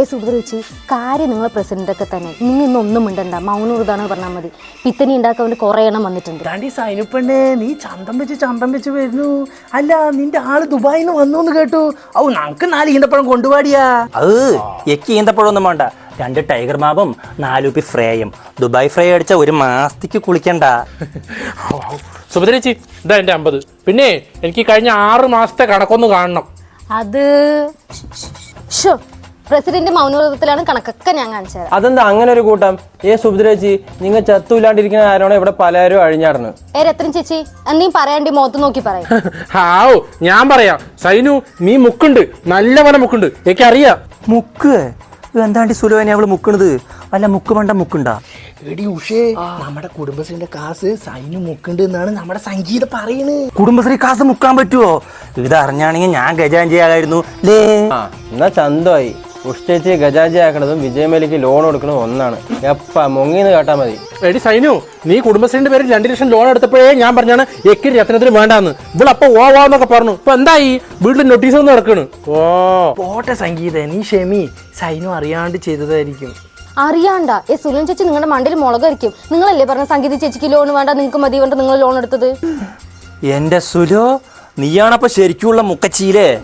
ഏ വെച്ച് കാര്യം നിങ്ങളെ പ്രസിഡന്റൊക്കെ തന്നെ. നിങ്ങൾ ഇന്നൊന്നും മിണ്ടണ്ട. മൗനൂർതാന്ന് പറഞ്ഞാൽ മതി. പിത്തനി ഉണ്ടാക്കാൻ വേണ്ടി കുറേ എണ്ണം വന്നിട്ടുണ്ട്. ഡാണ്ടി സൈനുപ്പെണ്ണേ നീ ചന്തം വെച്ച് ചന്തം വെച്ച് വരുന്നു. അല്ല നിന്റെ ആൾ ദുബായിൽ നിന്ന് വന്നു എന്ന് കേട്ടു. ഔ നമുക്ക് നാല് ഈന്തപ്പഴം കൊണ്ടുപാടിയാ അത് എക്ക് ഈന്തപ്പഴമൊന്നും വേണ്ട. രണ്ട് ടൈഗർ മാവും നാലുപി ഫ്രേയും. ദുബായ് ഫ്രൈ അടിച്ച ഒരു മാസത്തേക്ക് കുളിക്കണ്ട. സുഭദ്രേച്ചി ഇതാ എന്റെ അമ്പത്. പിന്നെ എനിക്ക് കഴിഞ്ഞ ആറ് മാസത്തെ കണക്കൊന്ന് കാണണം. അത് ഷോ പ്രസിഡന്റ് മൗനവ്രതത്തിലാണ് കണക്കൊക്കെ ഞാൻ കാണിച്ചത് അതെന്താ അങ്ങനെ ഒരു കൂട്ടം? ഏ സുഭദ്രേച്ചി നിങ്ങൾ ചത്തൂല്ലാണ്ടിരിക്കുന്ന ആരാണോ ഇവിടെ പലരും അഴിഞ്ഞാടുന്നു ഏ രത്നം ചേച്ചി എന്നീ പറയാണ്ടി മോത്ത് നോക്കി പറയും. ഹാവോ ഞാൻ പറയാം. സൈനു നീ മുക്കുണ്ട്. നല്ല പോലെ മുക്കുണ്ട്. എനിക്ക് അറിയാം. മുക്ക്? എന്താണ്ടി സുലുവനെ അവൾ മുക്കണത്? അല്ല മുക്ക് വേണ്ട മുക്കുണ്ടാ? എടി ഉഷേ നമ്മുടെ കുടുംബശ്രീന്റെ കാസ് സൈനു മുക്കുണ്ട് എന്നാണ് നമ്മുടെ സംഗീത പറയുന്നത് കുടുംബശ്രീ കാസ് മുക്കാൻ പറ്റുമോ ഇത് അറിഞ്ഞാണെങ്കിൽ ഞാൻ ഗജാഞ്ചിയാകായിരുന്നു ലേ. ആ എന്നാ ചന്തമായി. ഉഷ്ടേച്ചി ഗജാജി ആക്കണതും വിജയമേലിക്ക് ലോൺ കൊടുക്കണതും ഒന്നാണ്. എപ്പ മുങ്ങിന്ന് കേട്ടാ മതി. എടി സൈനു നീ കുടുംബശ്രീന്റെ പേരിൽ രണ്ട് ലക്ഷം ലോൺ എടുത്തപ്പോഴേ ഞാൻ പറഞ്ഞാണ് എക്കി രത്നത്തിന് വേണ്ടാന്ന്. ഇവളപ്പൊ ഓ വാ എന്നൊക്കെ പറഞ്ഞു. ഇപ്പൊ എന്തായി? വീട്ടിൽ നോട്ടീസ് ഒന്നും നടക്കണ്. ഓ. പോട്ടെ സംഗീത നീ ഷെമി സൈനു അറിയാണ്ട് ചെയ്തതായിരിക്കും. അറിയാണ്ട. ഏ സുലൻ ചേച്ചി നിങ്ങളുടെ മണ്ടിൽ മുളകരിക്കും നിങ്ങളല്ലേ പറഞ്ഞ സംഗീത ചേച്ചിക്ക് ലോൺ വേണ്ട നിങ്ങൾക്ക് മതി വേണ്ട നിങ്ങൾ ലോൺ എടുത്തത്? എന്റെ സുലോ നീയാണപ്പോ ശരിക്കുള്ള മുക്കച്ചിയിലേ